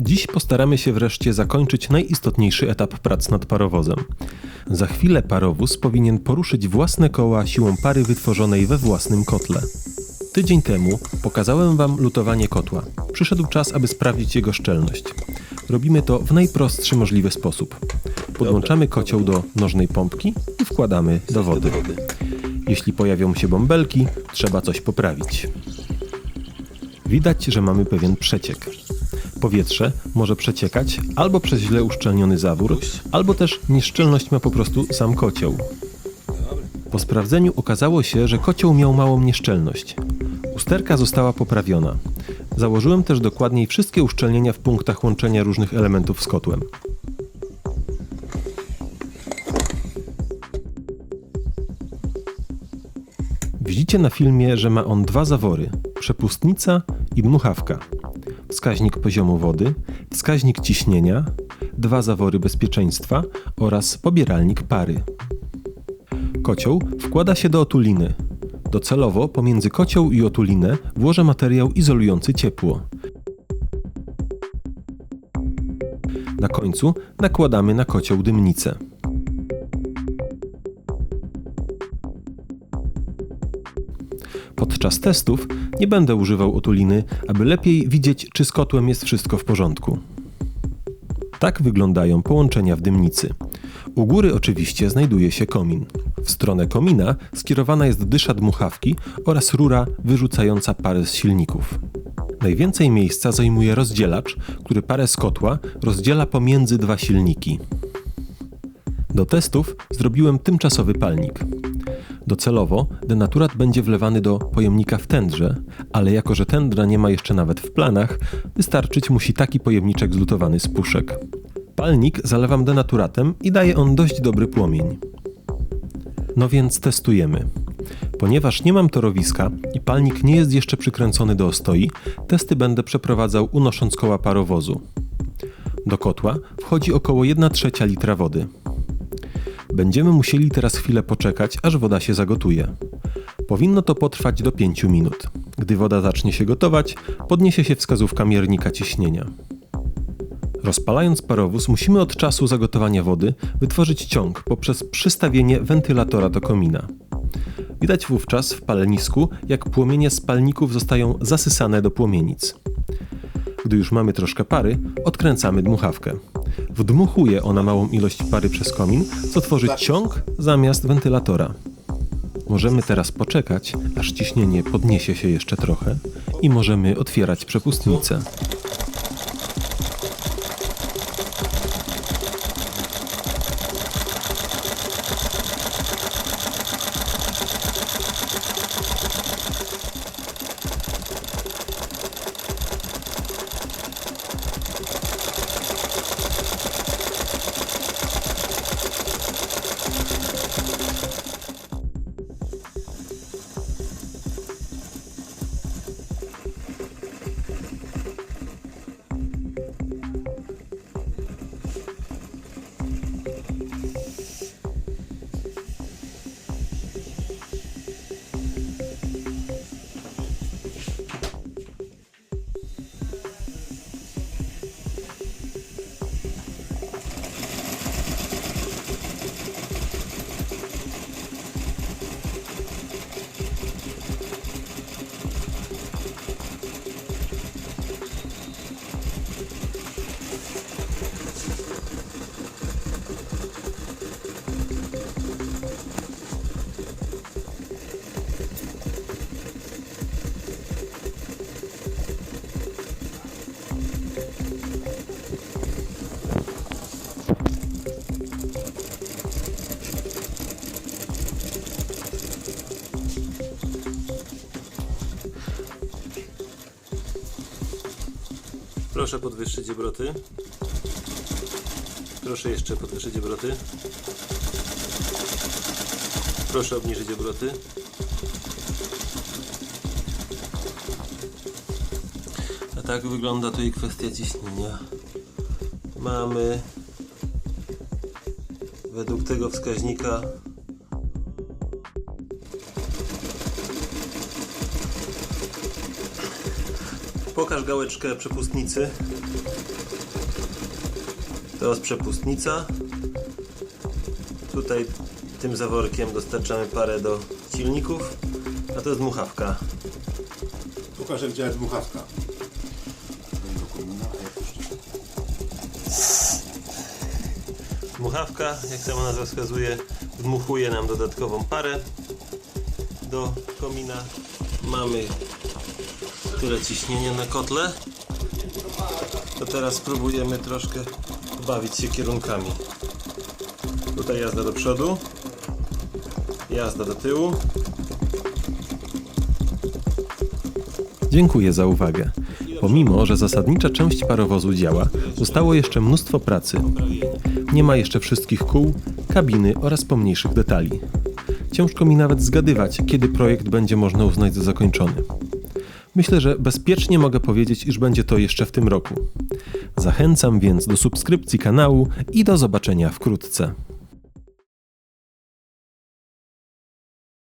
Dziś postaramy się wreszcie zakończyć najistotniejszy etap prac nad parowozem. Za chwilę parowóz powinien poruszyć własne koła siłą pary wytworzonej we własnym kotle. Tydzień temu pokazałem Wam lutowanie kotła. Przyszedł czas, aby sprawdzić jego szczelność. Robimy to w najprostszy możliwy sposób. Podłączamy kocioł do nożnej pompki i wkładamy do wody. Jeśli pojawią się bąbelki, trzeba coś poprawić. Widać, że mamy pewien przeciek. Powietrze może przeciekać albo przez źle uszczelniony zawór, albo też nieszczelność ma po prostu sam kocioł. Po sprawdzeniu okazało się, że kocioł miał małą nieszczelność. Usterka została poprawiona. Założyłem też dokładniej wszystkie uszczelnienia w punktach łączenia różnych elementów z kotłem. Widzicie na filmie, że ma on dwa zawory: przepustnica i dmuchawka. Wskaźnik poziomu wody, wskaźnik ciśnienia, dwa zawory bezpieczeństwa oraz pobieralnik pary. Kocioł wkłada się do otuliny. Docelowo pomiędzy kocioł i otulinę włożę materiał izolujący ciepło. Na końcu nakładamy na kocioł dymnicę. Podczas testów nie będę używał otuliny, aby lepiej widzieć, czy z kotłem jest wszystko w porządku. Tak wyglądają połączenia w dymnicy. U góry oczywiście znajduje się komin. W stronę komina skierowana jest dysza dmuchawki oraz rura wyrzucająca parę z silników. Najwięcej miejsca zajmuje rozdzielacz, który parę z kotła rozdziela pomiędzy dwa silniki. Do testów zrobiłem tymczasowy palnik. Docelowo denaturat będzie wlewany do pojemnika w tędrze, ale jako że tędra nie ma jeszcze nawet w planach, wystarczyć musi taki pojemniczek zlutowany z puszek. Palnik zalewam denaturatem i daje on dość dobry płomień. No więc testujemy. Ponieważ nie mam torowiska i palnik nie jest jeszcze przykręcony do ostoi, testy będę przeprowadzał unosząc koła parowozu. Do kotła wchodzi około 1 trzecia litra wody. Będziemy musieli teraz chwilę poczekać, aż woda się zagotuje. Powinno to potrwać do 5 minut. Gdy woda zacznie się gotować, podniesie się wskazówka miernika ciśnienia. Rozpalając parowóz, musimy od czasu zagotowania wody wytworzyć ciąg poprzez przystawienie wentylatora do komina. Widać wówczas w palenisku, jak płomienie spalników zostają zasysane do płomienic. Gdy już mamy troszkę pary, odkręcamy dmuchawkę. Wdmuchuje ona małą ilość pary przez komin, co tworzy ciąg zamiast wentylatora. Możemy teraz poczekać, aż ciśnienie podniesie się jeszcze trochę i możemy otwierać przepustnicę. Proszę podwyższyć obroty. Proszę jeszcze podwyższyć obroty. Proszę obniżyć obroty. A tak wygląda tu i kwestia ciśnienia. Mamy według tego wskaźnika Pokaż gałeczkę przepustnicy. To jest przepustnica. Tutaj tym zaworkiem dostarczamy parę do silników, a to jest dmuchawka. Pokażę gdzie jest dmuchawka. Dmuchawka, jak sama nazwa wskazuje, dmuchuje nam dodatkową parę do komina. Mamy tyle ciśnienia na kotle. To teraz spróbujemy troszkę bawić się kierunkami. Tutaj jazda do przodu, jazda do tyłu. Dziękuję za uwagę. Pomimo, że zasadnicza część parowozu działa, zostało jeszcze mnóstwo pracy. Nie ma jeszcze wszystkich kół, kabiny oraz pomniejszych detali. Ciężko mi nawet zgadywać, kiedy projekt będzie można uznać za zakończony. Myślę, że bezpiecznie mogę powiedzieć, iż będzie to jeszcze w tym roku. Zachęcam więc do subskrypcji kanału i do zobaczenia wkrótce.